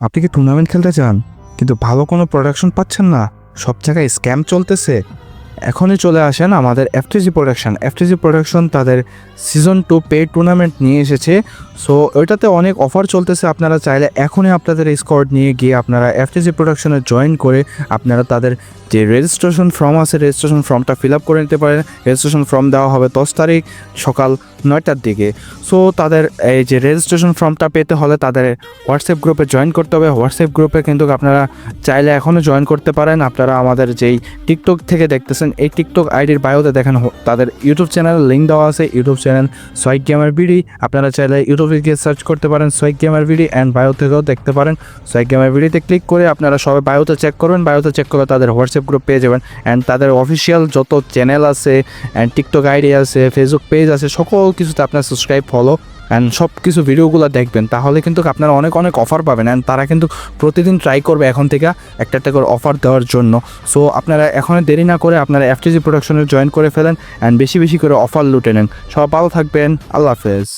আপনি কি টুর্নামেন্ট খেলতে চান? কিন্তু ভালো কোনো প্রোডাকশন পাচ্ছেন না। সব জায়গায় স্ক্যাম চলতেছে। এখনই চলে আসেন আমাদের এফটিজি প্রোডাকশন এফটিজি প্রোডাকশন তাদের সিজন টু পে টুর্নামেন্ট নিয়ে এসেছে। সো ওইটাতে অনেক অফার চলতেছে। আপনারা চাইলে এখনই আপনাদের স্কোয়াড নিয়ে গিয়ে আপনারা এফটিজি প্রোডাকশনে জয়েন করে আপনারা তাদের যে রেজিস্ট্রেশন ফর্ম আছে রেজিস্ট্রেশন ফর্মটা ফিল আপ করে নিতে পারেন। রেজিস্ট্রেশন ফর্ম দেওয়া হবে দশ তারিখ সকাল নয়টার দিকে। সো তাদের এই যে রেজিস্ট্রেশন ফর্মটা পেতে হলে তাদের হোয়াটসঅ্যাপ গ্রুপে জয়েন করতে হবে। হোয়াটসঅ্যাপ গ্রুপে কিন্তু আপনারা চাইলে এখনও জয়েন করতে পারেন। আপনারা আমাদের যেই টিকটক থেকে দেখতেছেন এই টিকটক আইডির বায়োতে দেখেন তাদের ইউটিউব চ্যানেলের লিঙ্ক দেওয়া আছে ইউটিউব চ্যানেল সোয়াইক গেমার বিডি আপনারা চাইলে ইউটিউবে গিয়ে সার্চ করতে পারেন সোয়াইক গেমার বিডি অ্যান্ড বায়ো থেকেও দেখতে পারেন। সোয়াইক গেমার বিডিতে ক্লিক করে আপনারা সবাই বায়োতে চেক করবেন। বায়োতে চেক করে তাদের হোয়াটসঅ্যাপ গ্রুপ পেয়ে যাবেন। অ্যান্ড তাদের অফিসিয়াল যত চ্যানেল আছে অ্যান্ড টিকটক আইডি আছে ফেসবুক পেজ আছে, সকল কিছুতে আপনার সাবস্ক্রাইব ফলো অ্যান্ড সব কিছু ভিডিওগুলো দেখবেন, তাহলে কিন্তু আপনারা অনেক অনেক অফার পাবেন। অ্যান্ড তারা কিন্তু প্রতিদিন ট্রাই করবে এখন থেকে একটা একটা করে অফার দেওয়ার জন্য। সো আপনারা এখন দেরি না করে আপনারা এফটিজি প্রোডাকশনে জয়েন করে ফেলেন অ্যান্ড বেশি বেশি করে অফার লুটে নেন। সব ভালো থাকবেন। আল্লাহ হাফেজ।